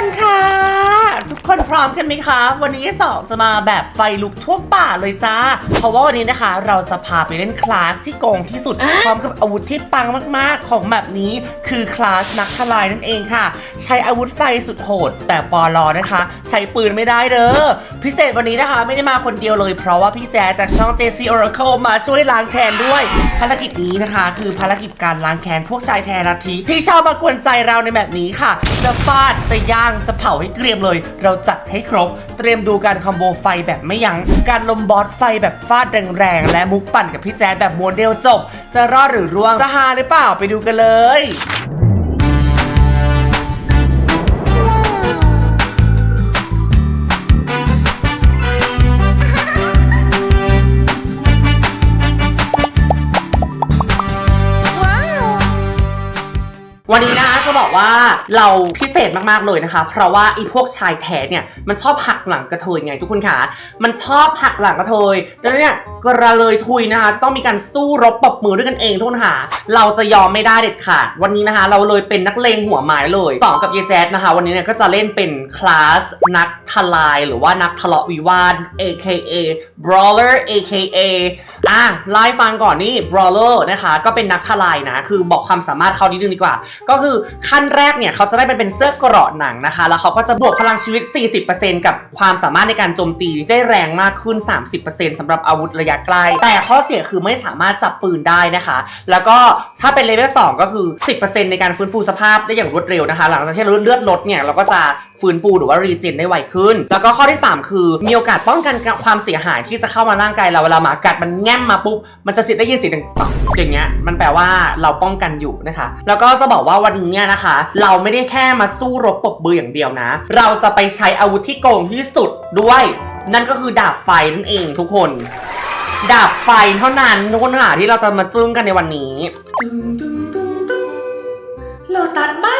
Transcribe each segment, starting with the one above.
คนค่ะ ร้อมกันไหมคะ วันนี้สองจะมาแบบไฟลุกท่วมป่าเลยจ้า เพราะว่าวันนี้นะคะ เราจะพาไปเล่นคลาสที่โกงที่สุด พร้อมกับอาวุธที่ปังมากๆ ของแบบนี้คือคลาสนักทลายนั่นเองค่ะ ใช้อาวุธไฟสุดโหด แต่ปอลอนะคะ ใช้ปืนไม่ได้เด้อพิเศษวันนี้นะคะไม่ได้มาคนเดียวเลย เพราะว่าพี่แจ๊ดจากช่อง JC Oracle มาช่วยล้างแค้นด้วย ภารกิจนี้นะคะ คือภารกิจการล้างแค้นพวกชายแทนนาทีที่ชอบมากวนใจเราในแบบนี้ค่ะ จะฟาดจะย่างจะเผาให้เกรียมเลย เราจัดให้ครบ เตรียมดูการคอมโบไฟแบบไม่ยัง้ง การลมบอสไฟแบบฟาดแรงๆ และมุกปั่นกับพี่แจ๊ดแบบโมเดลจบ จะรอดหรือร่วง จะฮาหรือเปล่าไปดูกันเลย บอกว่าเราพิเศษมากๆเลยนะคะ เพราะว่าไอ้พวกชายแท้เนี่ยมันชอบหักหลังกระเทยไงทุกคนคะมันชอบหักหลังกระเทยดังนั้นเนี่ยกระเลยทุยนะคะจะต้องมีการสู้รบปรบมือด้วยกันเองทุกคนค่ะ เราจะยอมไม่ได้เด็ดขาด วันนี้นะคะ เราเลยเป็นนักเลงหัวไม้เลยต่อกับเยแจ๊ดนะคะ วันนี้เนี่ยก็จะเล่นเป็นคลาสนักทลาย หรือว่านักทะเลาะวิวาท AKA brawler AKA อะไล่ฟังก่อนนี่ brawler นะคะ ก็เป็นนักทลายนะ คือบอกความสามารถเขานิดนึงดีกว่า ก็คือขั้นแรกเนี่ยเขาจะได้เป็นเป็นเสื้อเกราะหนังนะคะ แล้วเขาก็จะบวกพลังชีวิต 40%กับความสามารถในการโจมตีได้แรงมากขึ้น 30%สำหรับอาวุธระยะไกลแต่ข้อเสียคือไม่สามารถจับปืนได้นะคะ แล้วก็ถ้าเป็นเลเวล2ก็คือ 10%ในการฟื้นฟูสภาพได้อย่างรวดเร็วนะคะ หลังจากที่เราเลือดลดเนี่ยเราก็จะ ฟื้นฟูหรือว่ารีเจนได้ไวขึ้น แล้วก็ข้อที่ 3 คือ มีโอกาสป้องกันความเสียหายที่จะเข้ามาร่างกายเราเวลาหมากัดมันแง้มมาปุ๊บมันจะเสียได้ยินเสียงดังอย่างเงี้ยมันแปลว่าเราป้องกันอยู่นะคะ แล้วก็จะบอกว่าวันนี้เนี่ยนะคะ เราไม่ได้แค่มาสู้รบปบมืออย่างเดียวนะ เราจะไปใช้อาวุธที่โกงที่สุดด้วย นั่นก็คือดาบไฟนั่นเองทุกคนดาบไฟเท่านั้นทุกคนค่ะที่เราจะมาจึ้งกันในวันนี้ตึงตึงตึงตึงโลตัสบ้าน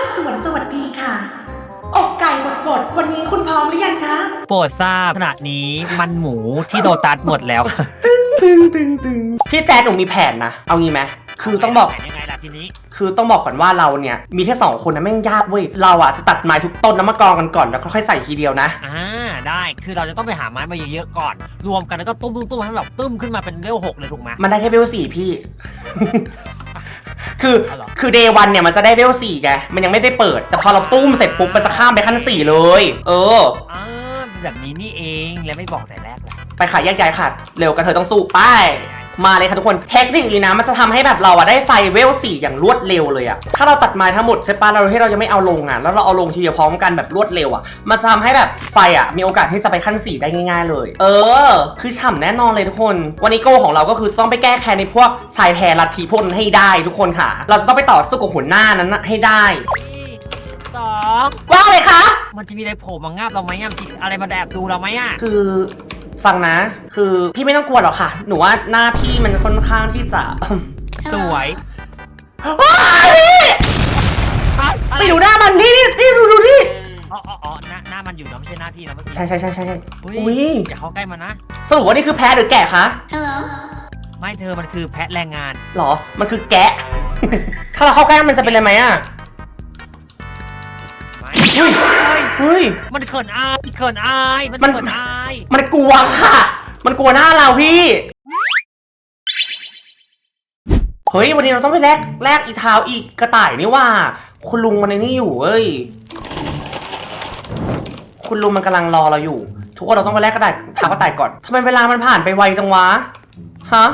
อกไก่บดบดวันนี้คุณพร้อมหรือยังคะ โปรดทราบขณะนี้มันหมูที่โดตัสหมดแล้ว ตึงตึงตึงพี่แจ๊ดหนูมีแผนนะ เอางี้ไหม คือต้องบอก ยังไงล่ะทีนี้ คือต้องบอกก่อนว่าเราเนี่ย มีแค่สองคนนะแม่งยากเว้ย เราอะจะตัดไม้ทุกต้นแล้วมากองกันก่อนแล้วค่อยๆใส่ทีเดียวนะ อ่า ได้ คือเราจะต้องไปหาไม้มาเยอะๆก่อน รวมกันแล้วก็ตุ้มตุ้มตุ้มให้แบบตุ้มขึ้นมาเป็นเลเวลหกเลยถูกไหม มันได้แค่เวลสี่พี่ คืออ๋อเหรอ คือเดวันเนี่ยมันจะได้เวลสี่ไงมันยังไม่ได้เปิด แต่พอเราตุ้มเสร็จปุ๊บมันจะข้ามไปขั้นสี่เลย เออ อ่า แบบนี้นี่เอง แล้วไม่บอกแต่แรกล่ะไปค่ะแยกย้ายค่ะ เร็วกันเธอต้องสู้ไป มาเลยค่ะทุกคนเทคนิคนี้นะมันจะทำให้แบบเราอะได้ไฟเวลสี่อย่างรวดเร็วเลยอะถ้าเราตัดไม้ทั้งหมดใช่ปะเราที่เรายังไม่เอาลงอะแล้วเราเอาลงทีเดียวพร้อมกันแบบรวดเร็วอะมันจะทำให้แบบไฟอะมีโอกาสที่จะไปขั้นสี่ได้ง่าย ๆ เลย เออ คือฉ่ำแน่นอนเลยทุกคน วันนี้โกของเราก็คือต้องไปแก้แค้นในพวกชายแทนลัทธิพวกนั้นให้ได้ทุกคนค่ะ เราจะต้องไปต่อสู้กับหัวหน้านั้นนะให้ได้สองว่าเลยคะมันจะมีอะไรโผล่มางาบเราไหมอะมีอะไรมาแดบดูเราไหมอะคือ ฟังนะ คือพี่ไม่ต้องกลัวหรอกค่ะ หนูว่าหน้าพี่มันค่อนข้างที่จะ สวยว้ายพี่อะไปดูหน้ามันนี่นี่นี่ดูดูนี่อ๋ออ๋ออ๋อหน้าหน้ามันอยู่นะไม่ใช่หน้าพี่นะเมื่อกี้ใช่ใช่ใช่ใช่ใช่อุ้อุ้ยยอย่าเข้าใกล้มันนะ สรุปว่านี่คือแพ้หรือแกะคะไม่เธอมันคือแพะแรงงานหรอ มันคือแกะ ถ้าเราเข้าใกล้มันจะเป็นอะไรไหมอะ ไม่เฮ้ยเฮ้ย มันเขินอายเขินอายมันมันเขินอาย มันกลัวค่ะ มันกลัวหน้าเราพี่ เฮ้ย วันนี้เราต้องไปแลกแลกอีเท้าอีกกระต่ายนี่ว่า คุณลุงมันในนี่อยู่เว้ย คุณลุงมันกำลังรอเราอยู่ ทุกคนเราต้องไปแลกกระต่ายเท้ากระต่ายก่อนทำไมเวลามันผ่านไปไวจังวะ ฮะ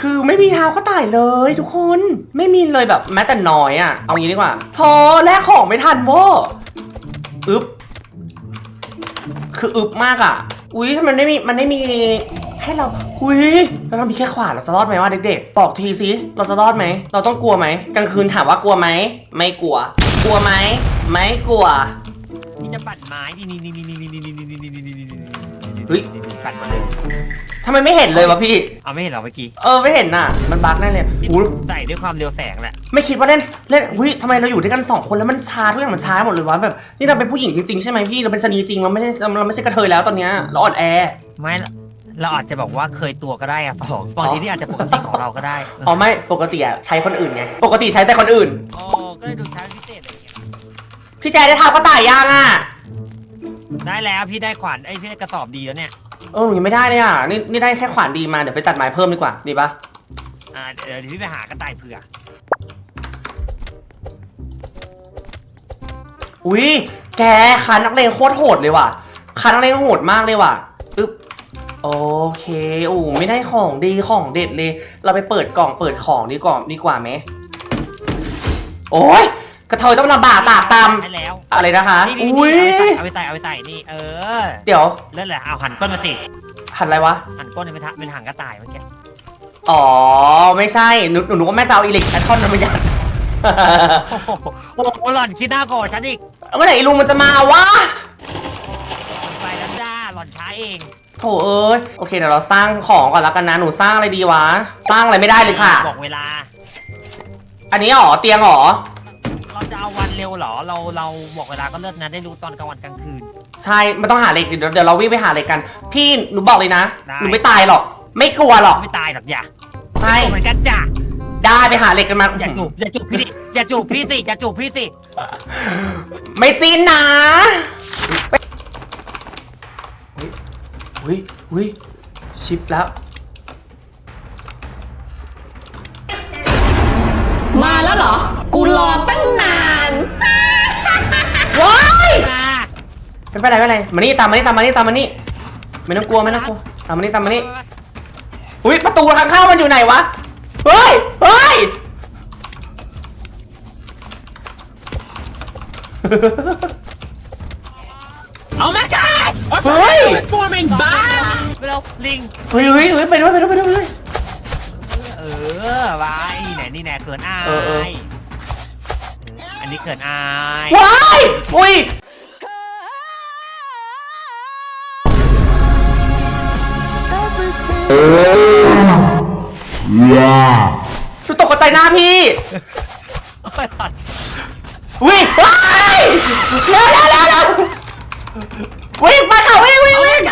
คือไม่มีเท้ากระต่ายเลยทุกคนไม่มีเลยแบบแม้แต่น้อยอะ เอางี้ดีกว่าพอแลกของไม่ทันโว้อึบคืออึบมากอะ อุ้ยทำไมมันไม่มีมันไม่มีให้เราอุ้ยแล้วเรามีแค่ขวานเราจะรอดไหมวะเด็กๆบอกทีสิเราจะรอดไหมเราต้องกลัวไหมกลางคืนถามว่ากลัวไหมไม่กลัว กลัวไหมไม่กลัวนี่จะปั่นไม้นี่นี่นี่นี่นี่นี่นี่นี่นี่นี่นี่นี่นี่ เฮ้ยปั่นมาเลยทำไมไม่เห็นเลยวะพี่ เอาไม่เห็นเหรอเมื่อกี้เออไม่เห็นน่ะ มันบั๊กแน่เลยอุ้ยใส่ด้วยความเร็วแสงแหละ ไม่คิดว่าเล่นเล่นอุ้ยทำไมเราอยู่ด้วยกันสองคนแล้วมันช้าทุกอย่างมันช้าหมดเลยวะแบบนี่เราเป็นผู้หญิงจริงๆใช่ไหมพี่เราเป็นชะนีจริงเราไม่ได้เราไม่ใช่กระเทยแล้วตอนเนี้ยเราอ่อนแอ ไม่เราอาจจะบอกว่าเคยตัวก็ได้อะสองบางทีนี่อาจจะปกติของเราก็ได้อ๋อไม่ปกติอะใช้คนอื่นไงปกติใช้แต่คนอื่น อ๋อก็เลยดูใช้พิเศษอะไรอย่างเงี้ยพี่แจ๊ดได้ทำกระต่ายยังอะ ได้แล้วพี่ได้ขวานไอ้ยพี่ได้กระสอบดีแล้วเนี่ยเออหนูยังไม่ได้เลยอะนี่นี่ได้แค่ขวานดีมาเดี๋ยวไปตัดไม้เพิ่มดีกว่าดีปะอ่าเดี๋ยวเดี๋ยวพี่ไปหากระต่ายเผือกอุ้ยแกคันนักเลงโคตรโหดเลยว่ะคันนักเลงโหดมากเลยว่ะอึ๊บโอเคโอ้ไม่ได้ของดีของเด็ดเลย เราไปเปิดกล่องเปิดของดีกว่าดีกว่าไหมโอ้ย กระเทยต้องลำบากตากตได้แล้วำอะไรนะคะนี่นี่อุ้ยนี่เอาไปใส่เอาไปใส่เอาไปใส่นี่เออเดี๋ยวเล่นแหละเอาหันก้นมาสิหันอะไรวะหันก้นเป็นทะเป็นหางกระต่ายเมื่อกี้อ๋อไม่ใช่หนูหนูนึกว่าแม่จะเอาอิเล็กแอททอนมายันโอ้โหโอ้โหหล่อนคิดหน้าก่อนฉันอีกเมื่อไหร่ไอ้ลุงมันจะมาวะไปแล้วจ้าหล่อนช้าเองโถเอ้ยโอเคเดี๋ยวเราสร้างของก่อนแล้วกันนะหนูสร้างอะไรดีวะ สร้างอะไรไม่ได้เลยค่ะ บอกเวลา อันนี้หรอเตียงหรอเรา จะเอาวันเร็วเหรอ เราเราบอกเวลาก็เลิกนะได้รู้ตอนกลางวันกลางคืน ใช่ไม่ต้องหาเหล็กเดี๋ยวเดี๋ยวเราวิ่งไปหาเหล็กกัน พี่หนูบอกเลยนะได้ หนูไม่ตายหรอก ไม่กลัวหรอกไม่ตายหรอกอย่าใช่เหมือนกันจ้ะได้ไปหาเหล็กกันมาอย่าจูบอย่าจูบพี่ดิอย่าจูบพี่สิอย่าจูบพี่สิไม่จีนนะอุ้ยอุ้ยชิปแล้ว มาแล้วเหรอ กูรอตั้ง ไม่เป็นไรไม่เป็นไรมานี่ตามมานี่ตามมานี่ตามมานี่ไม่ต้องกลัวไม่ต้องกลัวตามมานี่ตามมานี่อุ้ยประตูทางเข้ามันอยู่ไหนวะเฮ้ยเฮ้ย Oh my god เฮ้ย forming bomb ไปแล้วลิงเฮ้ยเฮ้ยเฮ้ยไปด้วยไปด้วยไปด้วยไปด้วยเออวายนี่แน่นี่แน่เขินอายเออเอออันนี้เขินอายว้ายอุ้ย สุดตกใจหน้าพี่วิ่งว้ายเร็วเร็วเร็วเร็ววิ่งไปค่ะวิ่งวิ่งวิ่ง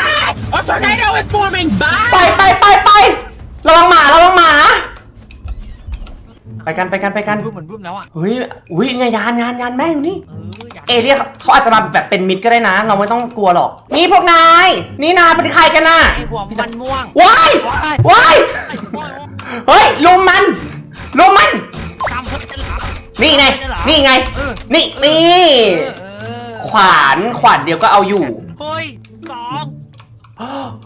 A tornado is forming ไปไปไปไประวังหมาระวังหมา ไปกันไปกันไปกัน บึ้มเหมือนบึ้มแล้วอะเฮ้ยอุ้ยเนี่ยยานยานยานแม่อยู่นี่ เอออยาก เอเรียกเขาอาจจะมาแบบเป็นมิตรก็ได้นะ เราไม่ต้องกลัวหรอก นี่พวกนาย นี่นายเป็นใครกันน่ะไอ้หัวมันม่วงว้ายว้ายว้ายไอ้หัวเฮ้ยลุมมันลุมมัน ตามเพื่อนฉันเหรอนี่ไง นี่ไง เออนี่นี่ เออขวานขวานเดียวก็เอาอยู่เฮ้ยสอง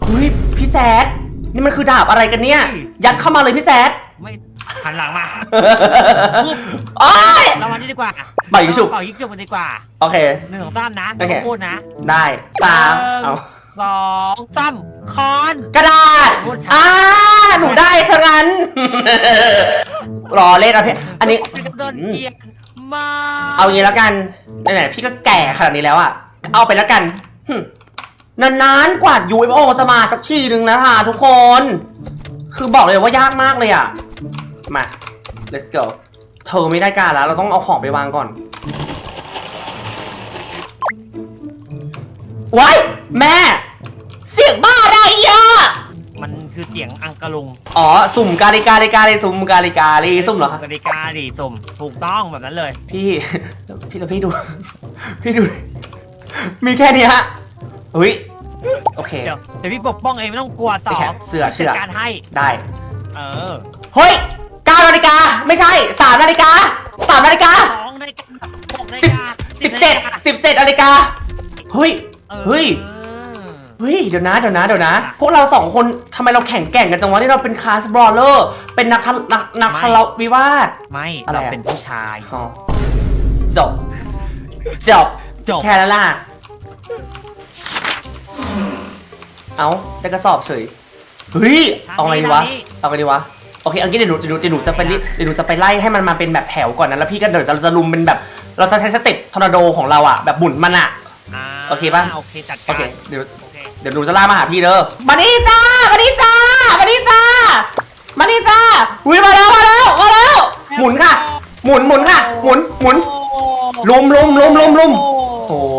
เฮ้ยพี่แจ๊ดนี่มันคือดาบอะไรกันเนี่ย ยัดเข้ามาเลยพี่แจ๊ดไม่ หันหลังมาโอ้ยเราวันนี้ดีกว่าเป่ายิงฉุบ เป่ายิงฉุบกันดีกว่าโอเค หนึ่งสองสามนะโอเค พูดนะได้สามเอาสองสามคอน กระดาษพูดช้าอ่าหนูได้ซะงั้น รอเล่นนะพี่อันนี้ โดนเกลียดมาเอางี้แล้วกัน ไหนๆพี่ก็แก่ขนาดนี้แล้วอะเอาไปแล้วกันหึนานๆกว่า UFO จะมาสักทีนึงนะคะทุกคน คือบอกเลยว่ายากมากเลยอะ มา let's go เธอไม่ได้การแล้ว เราต้องเอาของไปวางก่อนไว้ายแม่ เสียงบ้าอะไรอะมันคือเสียงอังกะลุงอ๋อ สุ่มกาลิกาลิกาลิสุ่มกาลิกาลิสุ่มเหรอคะกติกาดิสุ่มถูกต้องแบบนั้นเลย พี่ พี่แล้วพี่ดู พี่ดู มีแค่เนี้ฮะเฮ้ย โอเค เดี๋ยวเดี๋ยวพี่ปกป้องเองไม่ต้องกลัวต่อโอเคเสือเสือ จัดการให้ ได้ เออ เฮ้ยเก้า นาฬิกา ไม่ใช่สามนาฬิกาสามนาฬิกาสองนาฬิกาหกนาฬิสิบกาสิบเจ็ดสิบเจ็ดนาฬิกาเฮ้ยออเฮ้ยเฮ้ยเดี๋ยวนะเดี๋ยวนะเดี๋ยวนะ พวกเราสองคนทำไมเราแข่งแกร่งกันจังวะที่เราเป็นคลาสบรอเลอร์เป็นนักทะนักนักทะเลาะวิวาทไม่อะไรเราอะเป็นผู้ชายอ๋อจบจบจบแค่นั้นล่ะ เอาได้กระสอบเฉยเฮ้ยเอาไงดีวะเอาไงดีวะ โอเคเอางี้เดี๋ยวหนูเดี๋ยวหนูเดี๋ยวหนูจะไปรีเดี๋ยวหนูจะไปไล่ให้มันมาเป็นแบบแถวก่อนนะแล้วพี่ก็เดี๋ยวจะจะลุมเป็นแบบ เราจะใช้สเต็ปทอร์นาโดของเราอะแบบหมุนมันอะาโอเคปะ โอเคจัดโอการเคเดี๋ยวโอเคเดี๋ยวหนูจะล่ามาหาพี่เด้อมานี่จ้ามานี่จ้ามานี่จ้ามานี่จ้าอุ้ยมาแล้วมาแล้วมาแล้วหมุนค่ะ หมุนหมุนค่ะ หมุนหมุนลุมลุมลุมลุมลุมโอ้โห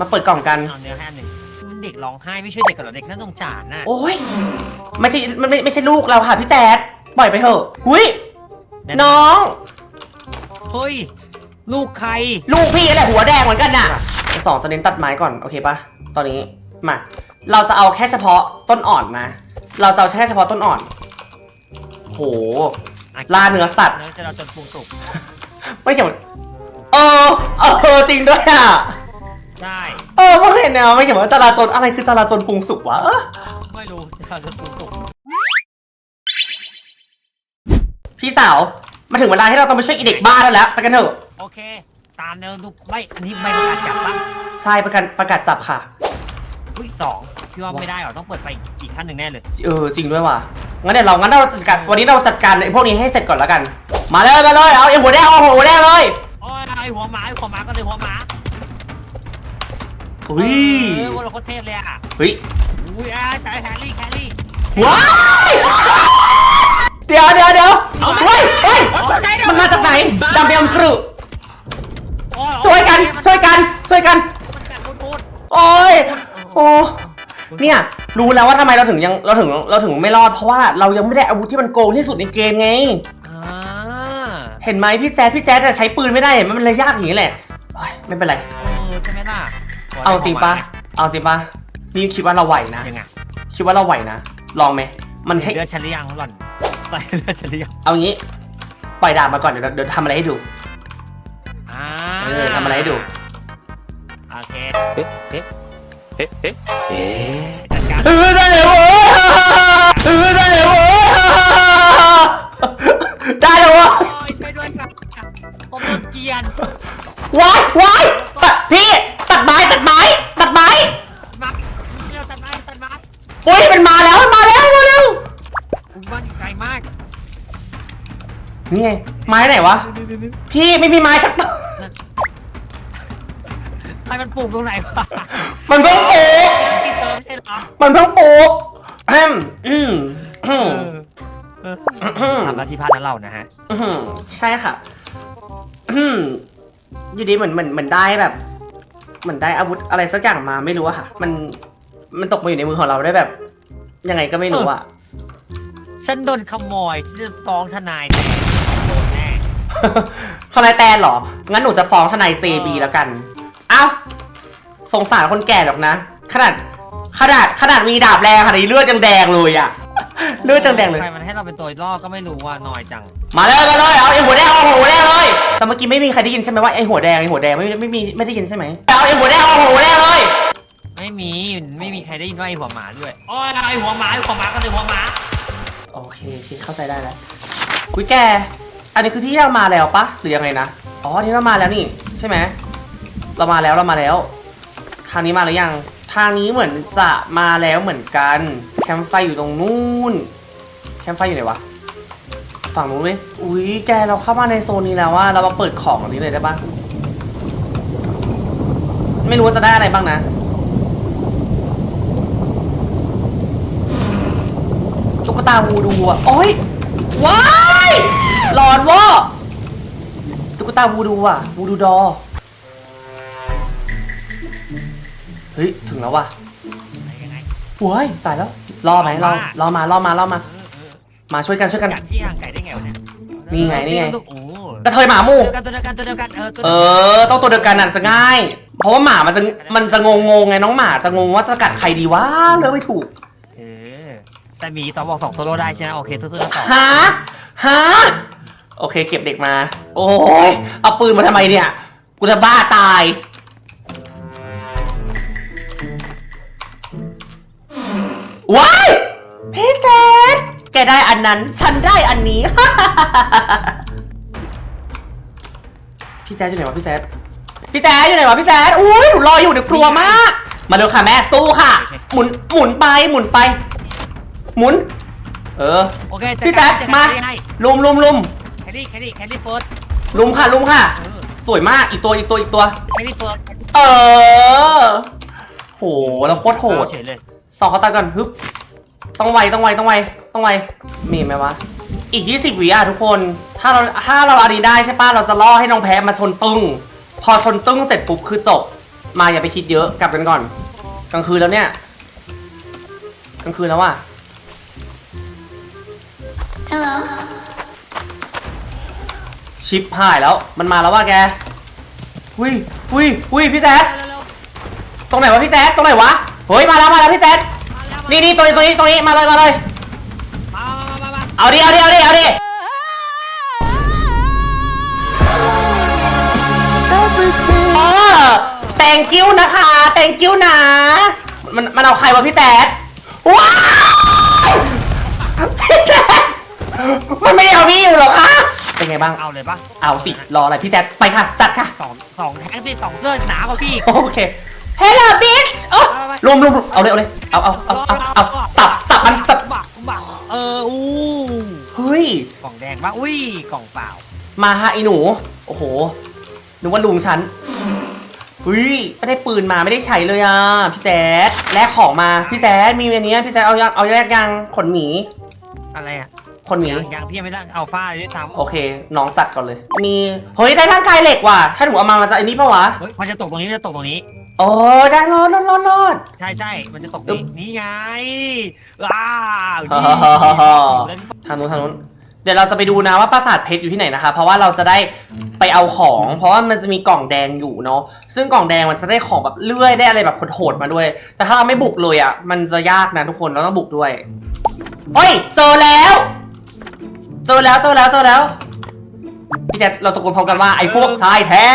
มาเปิดกล่องกัน เอาเนื้อให้อันหนึ่งมัน เด็กร้องไห้ไม่ช่วยเด็กกับเหรอเด็กน่าสงสารน่ะโอ้ยไม่ใช่ไม่ไม่ไม่ใช่ลูกเราค่ะพี่แจ๊ดปล่อยไปเถอะหุยน้อง เฮ้ย ลูกใคร ลูกพี่แหละหัวแดงเหมือนกันน่ะสองจะเน้นตัดไม้ก่อนโอเคปะตอนนี้มาเราจะเอาแค่เฉพาะต้นอ่อนนะ เราจะเอาแค่เฉพาะต้นอ่อน โหล่าเนื้อสัตว์เนื้อจะเราจนปรุงสุก ไม่เกี่ยวเออเออจริงด้วยอะ ได้เออเพิ่งเห็นแนวไม่เกี่ยวว่าจราจรอะไรคือจราจรปรุงสุกวะเออไม่รู้จะเราจนปรุงสุกพี่สาวมาถึงเวลาที่เราต้องไปช่วยอีเด็กบ้าแล้วแหล้วไปกันเถอะโอเค ตามแนวดูไม่อันนี้ไม่ประกาศจับปะใช่ประกันประกาศจับค่ะอุ้ยสองพี่ว่าไม่ได้หรอต้องเปิดไฟอีกขั้นหนึ่งแน่เลยเออจริงด้วยว่ะงั้นเดี๋ยวเรางั้นเราจัดการวันนี้เราจัดการไอ้พวกนี้ให้เสร็จก่อนแล้วกัน มาเลยมาเลยเอาไอ้หัวแดงเอาหัวแดงเลยโอ้ยไอหัวหมาไอหัวหมาก็เลยหัวหมา เฮ้ยเออวันเราโคตรเทพเลยอะเฮ้ยอุ้ยอะแต่แฮร์รี่แฮร์รี่ว้ายเดี๋ยวเดี๋ยวเดี๋ยวเฮ้ยเฮ้ย A tornado มันมาจากไหน is ดำเบลกรุโอ้ช่วยกันช่วยกันช่วยกัน มันแบบพูดโอ้ยโอ้เนี่ยรู้แล้วว่าทำไมเราถึงยังเราถึงเราถึงไม่รอดเพราะว่าเรายังไม่ได้อาวุธที่มันโกงที่สุดในเกมไงอ่าเห็นไหมพี่แจ๊ดพี่แจ๊ดแต่ใช้ปืนไม่ได้เห็นไหมมันเลยยากอย่างนี้แหละโอ้ยไม่เป็นไร เออใช่ไหมล่ะ เอาจริงปะเอาจริงปะนี่คิดว่าเราไหวนะ ยังไงคิดว่าเราไหวนะ ลองไหม มันให้เลือดฉันหรือยังหล่อนไปเลือดฉันหรือยังเอางี้ ปล่อยดาบมาก่อนเดี๋ยวเดี๋ยวทำอะไรให้ดู อ่าเออทำอะไรให้ดู โอเคเอ๊ะเอ๊ะเอ๊ะเอ๊ะเอ๊ะจัดการเออได้เลยเว้ยเออได้เลยเว้ยได้เลยเว้ยโอ้ยไปด้วยกันผมโดนเกลียนว้ายว้ายตัดพี่ ตัดไม้ตัดไม้ตัดไม้มาเร็วตัดไม้ตัดไม้อุ้ยมันมาแล้วมันมาแล้วมาเร็วคุณบ้านอยู่ไกลมากนี่ไงไม้ไหนวะพี่ไม่มีไม้สักต้นใครมันปลูกตรงไหนวะมันเพิ่งปลูกที่เติมใช่เหรอมันเพิ่งปลูกอืมอืมอืมเอออืมทำหน้าที่พาดนั้นเรานะฮะ อื้อหือใช่ค่ะอื้อหืออยู่ดีเหมือนเหมือนเหมือนได้แบบ เหมือนได้อาวุธอะไรสักอย่างมาไม่รู้อะค่ะ มันมันตกมาอยู่ในมือของเราได้แบบ ยังไงก็ไม่รู้อะฉันโดนขโมยฉันจะฟ้องทนายแทนโดนแน่ทนายแตนเหรอ งั้นหนูจะฟ้องทนายเจบีแล้วกัน เอ้าสงสารคนแก่หรอกนะ ขนาดขนาดขนาดมีดาบแรงขนาดนี้เลือดยังแดงเลยอะ เลือดยังแดงเลย ใครมันให้เราเป็นตัวล่อก็ไม่รู้ว่าน้อยจัง มาเลยมาเลยเอาไอ้หัวแดงเอาหัวแดงเลย แต่เมื่อกี้ไม่มีใครได้ยินใช่ไหมว่าไอ้หัวแดงไอ้หัวแดงไม่ไม่ไม่มีไม่ได้ยินใช่ไหมเอาไอ้หัวแดงเอาหัวแดงเลยไม่มีไม่มีใครได้ยินว่าไอหัวหมาด้วยโอ้ยไอหัวหมาไอหัวหมาก็เลยหัวหมาโอเคโอเคเข้าใจได้แล้วคุยแก อันนี้คือที่เรามาแล้วปะหรือยังไงนะอ๋อที่เรามาแล้วนี่ใช่ไหมเรามาแล้วเรามาแล้วทางนี้มาหรือยัง ทางนี้เหมือนจะมาแล้วเหมือนกัน แคมป์ไฟอยู่ตรงนู้น แคมป์ไฟอยู่ไหนวะ ฝั่งนู้นเลยอุ้ยแกเราเข้ามาในโซนนี้แล้วว่า เรามาเปิดของอันนี้เลยได้ปะไม่รู้ว่าจะได้อะไรบ้างนะ ตุ๊กตาวูดูอะ โอ้ยว้ายหลอนวะตุ๊กตาวูดูอะ วูดูดอ เฮ้ย ถึงแล้วว่ะยังไงว้ายตายแล้ว รอไหมรอรอมารอมารอมามาช่วยกันช่วยกันกัดที่ห่างไกลได้ไงวะเนี่ยนี่ไงนี่ไง โอ้กระเทยหมาหมูเดียวกันตัวเดียวกันตัวเดียวกันเออตัวเอเดียวกันอต้องตัวเดียวกันน่ะจะง่าย เพราะว่าหมามันจะมันจะงงงๆไงน้องหมาจะงงว่าจะกัดใครดีวะเลือกไม่ถูกเออแต่มีต่อบอกสองโซโล่ได้ใช่ไหมโอเคตัวตัวต่อฮะฮะโอเค เก็บเด็กมา โอ้ยเอาปืนมาทำไมเนี่ย กูจะบ้าตาย ว้ายพี่แจ๊ดแกได้อันนั้น ฉันได้อันนี้ พี่แจ๊ดอยู่ไหนวะพี่แจ๊ดพี่แจ๊ดอยู่ไหนวะพี่แจ๊ดอุ้ยหนูรออยู่เดี๋ยวกลัวมาก มาเร็วค่ะแม่สู้ค่ะ หมุนหมุนไปหมุนไป หมุน เออโอเคพี่แจ๊ดมาให้ลุมลุมลุมแคลรี่แคลรี่แคลรี่เฟิร์สลุมค่ะลุมค่ะเออสวยมากอีกตัวอีกตัวอีกตัวแคลรี่เฟิร์สเออโหแล้วโคตรโหดเฉยเลย สองเขาตายก่อนฮึบต้องไวต้องไวต้องไวต้องไวมีไหมวะ อีก 20วิอะทุกคน ถ้าเราถ้าเราอันนี้ได้ใช่ป่ะเราจะล่อให้น้องแพ้มาชนตึ้ง พอชนตึ้งเสร็จปุ๊บคือจบ มาอย่าไปคิดเยอะกลับกันก่อน กลางคืนแล้วเนี่ย กลางคืนแล้วอะ Hello. ชิปหายแล้วมันมาแล้วว่าแก อุ้ยอุ้ยอุ้ยพี่แจ๊ด ตรงไหนวะพี่แจ๊ดตรงไหนวะเฮ้ยมาแล้วมาแล้วพี่แจ๊ดนี่นี่ตรงนี้ตรงนี้ตรงนี้มาเลยมาเลยมามามามาเอาดิเอาดิเอาดิเอาดิ เออ thank you นะคะ thank you นะ มันมันเอาใครวะพี่แต๊ดว้าวพี่แต๊ดมันไม่ได้เอาพี่อยู่หรอคะเป็นไงบ้าง เอาเลยปะเอาสิรออะไรพี่แต๊ดไปค่ะจัดค่ะสองสองแท็งที่สองเสื้อหนากว่าพี่ โอเค Hello bitch โอ้รวมรวมรวมเอาเลยเอาเลยเอาเอาเอาเอาเอาสับสับมันสับบักบักเอออู้เฮ้ย กล่องแดงปะอุ้ยกล่องเปล่ามาฮะไอ้หนู โอ้โหนึกว่าลุงฉันเฮ้ยไม่ได้ปืนมาไม่ได้ใช้เลยอะพี่แจ๊ดแลกของมาพี่แจ๊ดมีอันเนี้ยพี่แจ๊ดเอายังเอาแลกยังขนหมีอะไรอะขนหมียังยังพี่ยังไม่ได้เอาฟ้าเลยด้วยซ้ำโอเค น้องจัดก่อนเลย มี เฮ้ย ได้ร่างกายเหล็กว่ะ ถ้าหนูเอามามันจะไอ้นี่ปะวะ เฮ้ยมันจะตกตรงนี้มันจะตกตรงนี้ โอ้ได้รอดรอดรอดรอด ใช่ใช่มันจะตกอึ๊นี่บนี่ไงว้าวฮ่านี่ฮ่าฮ่าฮ่าอยู่แล้วนี่ทางนู้นทางนู้นเดี๋ยวเราจะไปดูนะว่าปราสาทเพชรอยู่ที่ไหนนะคะ เพราะว่าเราจะได้ไปเอาของ เพราะว่ามันจะมีกล่องแดงอยู่เนาะซึ่งกล่องแดงมันจะได้ของแบบเลื่อยได้อะไรแบบโหดๆมาด้วย แต่ถ้าเราไม่บุกเลยอะ มันจะยากนะทุกคนเราต้องบุกด้วยเฮ้ยเจอแล้ว เจอแล้วเจอแล้วเจอแล้วพี่แจ๊คเราตะโกนพร้อมกันว่าไอ้พวกชายแท้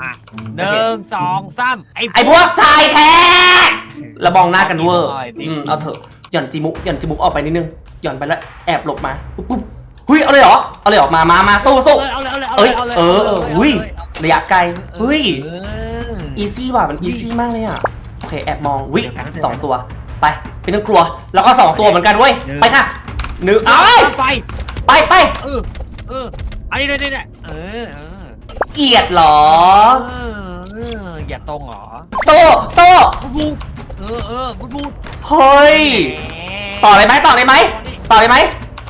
มาหนึ่งสองสามไอ้ไอ้พวกชายแท้เรามองหน้ากันเวอร์หน่อยดิอืมเอาเถอะหย่อนจิมุกหย่อนจิมุกออกไปนิดนึงหย่อนไปแล้วแอบหลบมาปุ๊บปุ๊บเฮ้ยเอาเลยเหรอเอาเลยเหรอมามามาสู้สู้เอาเลยเอาเลยเอ้ยาลยเออเออาลอุ้ยาลระยะไกลเฮ้ยเอออีซี่ว่ะมันอีซี่มากเลยอะโอเคแอบมองวิเดี๋ยวกันสองตัวไปเป็นต้องกลัว แล้วก็สองตัวเหมือนกันเว้ยหนึ่งไปค่ะหนึ่งเอ้ยไปไปไปเออเอออันนี้เลยนี่แหละเออเออ เกลียดเหรอ เออเอออย่าตรงเหรอโซ่โซ่บูดเออเออบูดบูดเฮ้ย ต่อเลยไหมต่อเลยไหมต่อเลยไหม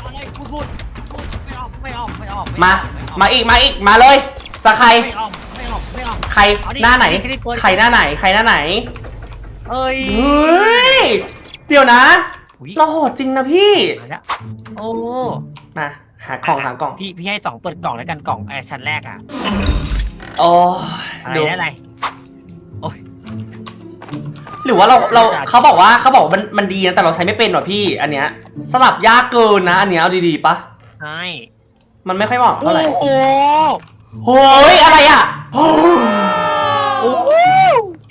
อะไรบูดบูดบูดไม่ออกไม่ออกไม่ออกมาไมาอีก มาอีก มาเลยจะใคร ไม่ออกไม่ออกไม่ออก ใคร เอาดิหน้าไหนเอาดิ ใครหน้าไหน ใครหน้าไหน เอ้ยเฮ้ย เดี๋ยวนะ อุ๊ยเราโหดจริงนะพี่ มาแล้วโอ้มา หากล่องหากล่องพี่พี่ให้สองเปิดกล่องแล้วกันกล่องแอร์ชั้นแรกอะโอ้อะไรดูได้อะไร หรือว่าเราเราจัดเขาบอกว่าเขาบอกมันมันดีนะแต่เราใช้ไม่เป็นหรอพี่ อันเนี้ยสลับยากเกินนะอันเนี้ยเอาดีๆปะใช่มันไม่ค่อยเหมาะเท่าไหร่โอ้โหโฮ้ยอะไรอะโอ้โห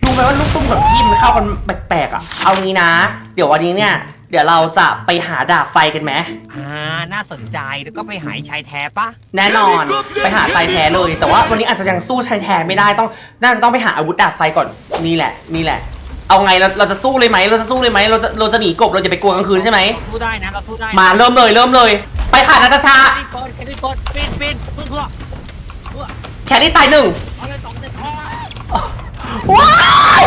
รู้ไหมว่าลูกตุ้มกับพี่มันเข้ากันแปลกๆอะเอางี้นะ เดี๋ยววันนี้เนี่ย เดี๋ยวเราจะไปหาดาบไฟกันไหมอ่าน่าสนใจแล้วก็ไปหายชายแท้ปะแน่นอน ไปหาชายแท้เลย แต่ว่าวันนี้อาจจะยังสู้ชายแท้ไม่ได้ต้อง น่าจะต้องไปหาอาวุธดาบไฟก่อนนี่แหละ นี่แหละ เอาไงเราเราจะสู้เลยไหมเราจะสู้เลยไหมเราจะเราจะหนีกบเราจะไปกลัวกลางคืนใช่ไหมสู้ได้นะเราสู้ได้นะมาเริ่มเลยเริ่มเลย ไปค่ะนาตาชาแคดี้เปิดแคดี้เปิดปิดปิดเพื่อเพื่อเพื่อแครี่ตายหนึ่งเอาเลยสองเจ็ดคอว้าย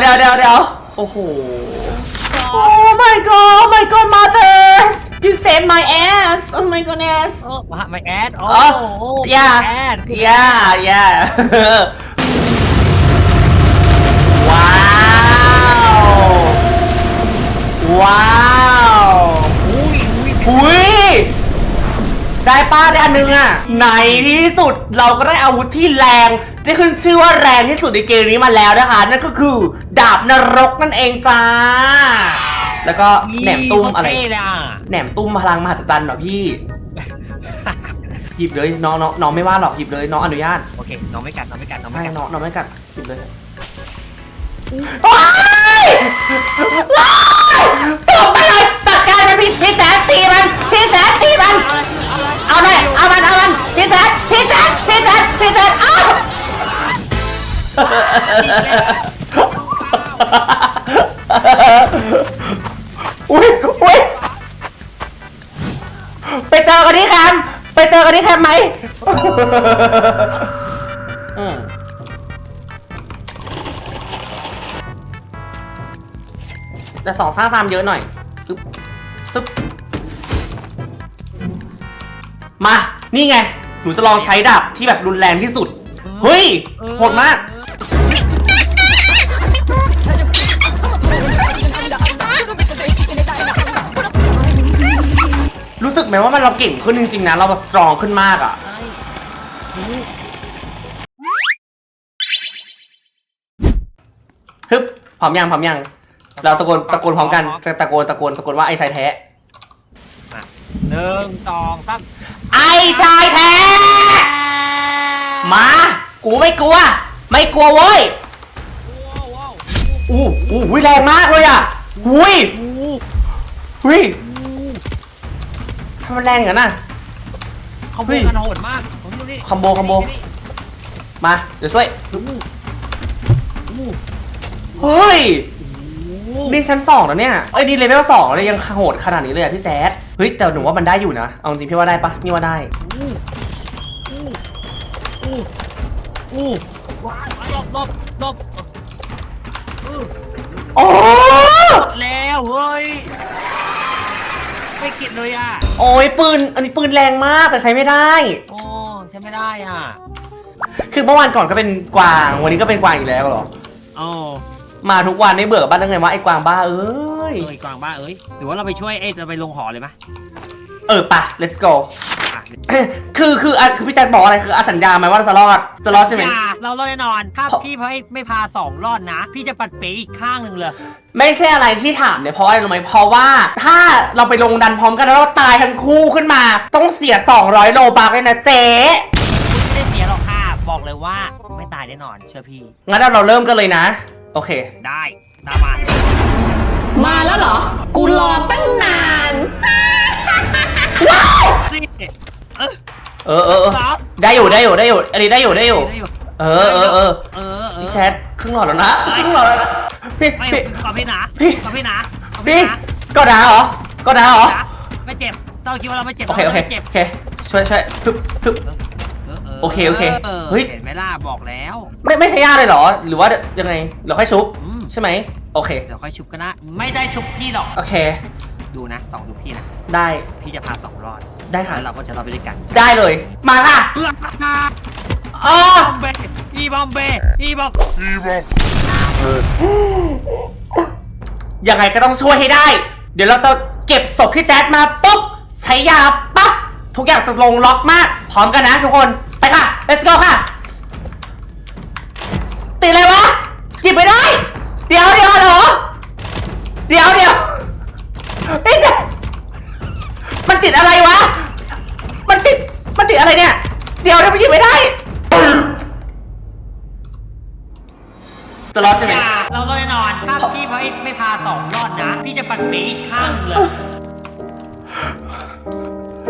เดี๋ยวเดี๋ยวเดี๋ยวเดี๋ยวโอ้โห Oh my god Oh my god mothers You saved my ass Oh my goodness โอ้มาไม่แอดโอ้อ๋อโห yeah แอด yeah yeah ว้าว ว้าวอุ้ยอุ้ยอุ้ย ได้ป้าได้อันนึงอะในที่สุดเราก็ได้อาวุธที่แรงได้ขึ้นชื่อว่าแรงที่สุดในเกมนี้มาแล้วนะคะ นั่นก็คือ ดาบนรกนั่นเองจ้า แล้วก็แหนมตุ้มอะไรโคเท่เลยอะแหนมตุ้มพลังมหัศจรรย์เหรอพี่หยิบเลยน้องน้องน้องไม่ว่าหรอกหยิบเลยน้องอนุญาตโอเคน้องไม่กัดน้องไม่กัดน้องไม่ใช่กัดน้องน้องไม่กัดหยิบเลยว้ายว้ายตบไปเลยจัดการมันพี่พี่แจ๊ดตีมันพี่แจ๊ดตีมัน เอาหน่อยเอามันเอามันพี่แจ๊ดพี่แจ๊ดพี่แจ๊ดพี่แจ๊ดเอาอุ้ยอุ้ยไปเจอกันที่แคมป์ไปเจอกันที่แคมป์ไหมอืมแต่สองซ่าตามเยอะหน่อย มา นี่ไง หนูจะลองใช้ดาบที่แบบรุนแรงที่สุด เฮ้ย โหดมาก รู้สึกไหมว่ามันเราเก่งขึ้นจริงๆนะ เราสตรองขึ้นมากอะใช่ถูกฮึบพร้อมยังพร้อมยัง เราตะโกนตะโกนพร้อมกัน ตะตะโกนตะโกนตะโกนว่าไอ้ชายแท้ หนึ่งสองสาม ไอ้ชายแท้ มา กูไม่กลัว ไม่กลัวเว้ยว้าวว้าวอู้อู้หูยแรงมากเลยอะหุยอู้หุยทำไมแรงอย่างนั้นน่ะเขาเฮ้พูดยกันโหดมากผมดูนี่คอมโบคอมโบ มา เดี๋ยวช่วยอู้อู้เฮ้ยอู้นี่ชั้นสองแล้วเนี่ย เอ้ยนี่เลเวลสองเลยยังโหดขนาดนี้เลยอะพี่แจ๊ด เฮ้ยแต่หนูว่ามันได้อยู่นะ เอาจริงพี่ว่าได้ปะนี่ว่าได้ อู้อู้อู้อู้ว้ายว้ายหลบหลบหลบอู้โอ้แล้วเฮ้ย ไม่กินเลยอะ โอ้ยปืน อันนี้ปืนแรงมากแต่ใช้ไม่ได้ โอ้ใช้ไม่ได้อะคือเมื่อวานก่อนก็เป็นกวาง วันนี้ก็เป็นกวางอีกแล้วเหรอ โอ้มาทุกวันไม่เบื่อบ้านได้ไงวะไอ้กวางบ้าเอ้ย เอ้ยกวางบ้าเอ้ยหรือว่าเราไปช่วยเอ้ยจะไปลงหอเลยไหมเออปะ let's go อะคือคืออะคือพี่แจ๊ดบอกอะไรคืออาสัญญาไหมว่าเราจะรอดจะรอดใช่ไหมอย่าเรารอดแน่นอนถ้าเพราะ พี่ไม่ไม่พาสองรอดนะ พี่จะปัดเป๋อีกข้างหนึ่งเลย ไม่ใช่อะไรที่ถามเนี่ยเพราะอะไรรู้ไหมเพราะว่าถ้าเราไปลงดันพร้อมกันแล้วเราตายทั้งคู่ขึ้นมา ต้องเสีย 200 โลบักเลยนะเจ๊คุณไม่ได้เสียหรอกค่ะ บอกเลยว่าไม่ตายแน่นอน เชื่อพี่ งั้นเราเริ่มกันเลยนะ โอเค ได้ตามมา มาแล้วเหรอ กูรอตั้งนานสิเออเออเออเออสามได้อยู่ได้อยู่ได้อยู่อันนี้ได้อยู่ได้อยู่ ได้อยู่เออเออเออเออเอพี่อแจ๊ดครึ่งหลอดแล้วนะครึ่งหลอดแล้วนะพี่ไม่พี่ขอพี่นะพี่ขอพี่นะขอพี่นะก็ดาเหรอก็ดาเหรอนะไม่เจ็บเราคิดว่าเราไม่เจ็บโอเคโอเคราไม่เจ็บโอเคช่วยช่วยทึบทึบ โอเคโอเคเฮ้ย เห็นไหมล่ะบอกแล้ว ไม่ไม่ใช่ยากเลยเหรอ หรือว่ายังไงเราค่อยชุบอืม ใช่ไหม โอเค เดี๋ยวค่อยชุบกันนะไม่ได้ชุบพี่หรอก โอเค ดูนะสองชุบพี่นะ ได้ พี่จะพาสองรอดได้ค่ะ แล้วเราก็จะรอดไปด้วยกันได้เลย มาค่ะเอื้ออ๋อบอมเบย์อีบอมเบย์อีบอมยังไงก็ต้องช่วยให้ได้ เดี๋ยวเราจะเก็บศพพี่แจ๊ดมาปุ๊บ ใช้ยาปั๊บ ทุกอย่างจะลงล็อกมาก พร้อมกันนะทุกคน ไปค่ะ let's go ค่ะ ติดอะไรวะหยิบไม่ได้ เดี๋ยวเดี๋ยว เหรอเดี๋ยวเดี๋ยวพี่แจ๊ดมันติดอะไรวะ มันติด มันติดอะไรเนี่ย เดี๋ยวเดี๋ยวมันหยิบไม่ได้ จะรอดใช่ไหมอย่าเรารอดแน่นอน ถ้าพี่ไม่ไม่พาสองรอดนะ พี่จะปัดเป๋อีกข้างหนึ่งเลย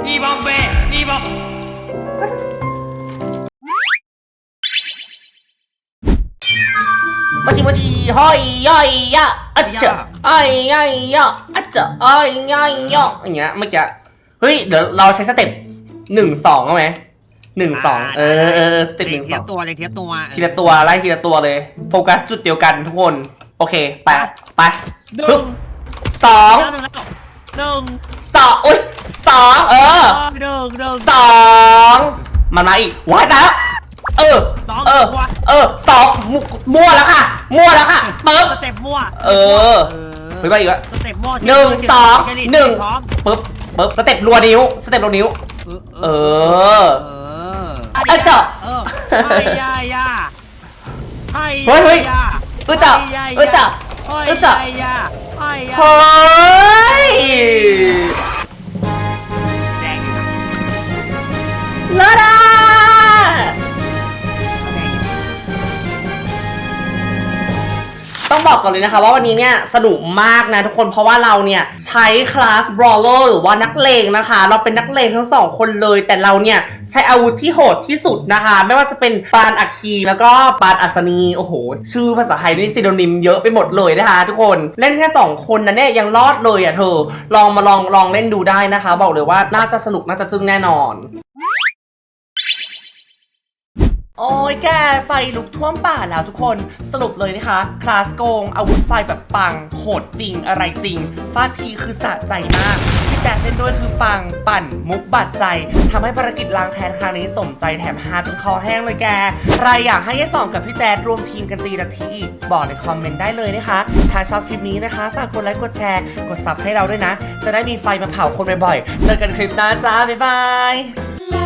อีบอมเบย์อีบอมมาชิมาชิห้อยย่อยยะ อะเจาอ้อยย่อยยะอะเจาอ้อยย่อยยะอย่างเงี้ยเมื่อกี้เฮ้ยเดี๋ยวเราใช้สเต็ปหนึ่งสองเอาไหมหนึ่งสองเออเออสเต็ปหนึ่งสเทีอยงบตัวเลยเทียบตัวทีละตัวไล่ทีละตัวเลย โฟกัสจุดเดียวกันทุกคน โอเค ไป ไปหนึ่ปึ๊งบสองหนึ่งแล้วหนึ่งสองอุ้ยสองเออหนึ่งหนึ่งสองมันมาอีกว้ายตายแล้วเออสองเออว่ะเออสองมั่วมั่วแล้วค่ะ มั่วแล้วค่ะปึ๊บสเต็ปมั่ว เออ เฮ้ยไปอีกแล้วสเต็ปมั่วหนึ่งสองเชลิดหนึ่งพร้อมปึ๊บปึ๊บสเต็ปรัวนิ้วสเต็ปรัวนิ้ว เออเอออะเจาะเออไอ้ยายาไอ้เฮ้ยเฮ้ยยาเออเจาะเออเจาะเออเจาะไอ้ยาไอ้ยาเฮ้ยแดงอยู่นะลาดา ต้องบอกก่อนเลยนะคะว่าวันนี้เนี่ยสนุกมากนะทุกคนเพราะว่าเราเนี่ยใช้คลาสบรอเลอร์หรือว่านักเลงนะคะ เราเป็นนักเลงทั้งสองคนเลย แต่เราเนี่ยใช้อาวุธที่โหดที่สุดนะคะ ไม่ว่าจะเป็นปานอัคคีแล้วก็ปานอัศนีโอ้โห ชื่อภาษาไทยนี่ซิโนนิมเยอะไปหมดเลยนะคะ ทุกคนเล่นแค่สองคนนะเนี่ยยังรอดเลยอะเธอ ลองมาลองลองเล่นดูได้นะคะ บอกเลยว่าน่าจะสนุกน่าจะจึ้งแน่นอน โอ้ยแกไฟลุกท่วมป่าแล้วทุกคนสรุปเลยนะคะ คลาสโกง อาวุธไฟแบบปัง โหดจริงอะไรจริง ฟาดทีคือสะใจมากที่แจ๊ดเล่นด้วยคือปัง ปั่น มุกบาดใจทำให้ภารกิจล้างแค้นครั้งนี้สมใจแถมฮาจนคอแห้งเลยแก ใครอยากให้ยายสองกับพี่แจ๊ดรวมทีมกันตีนาทีอีก บอกในคอมเมนต์ได้เลยนะคะ ถ้าชอบคลิปนี้นะคะฝากกดไลค์กดแชร์กดซับให้เราด้วยนะ จะได้มีไฟมาเผาคนบ่อยๆเจอกันคลิปหน้าจ้าบ๊ายบาย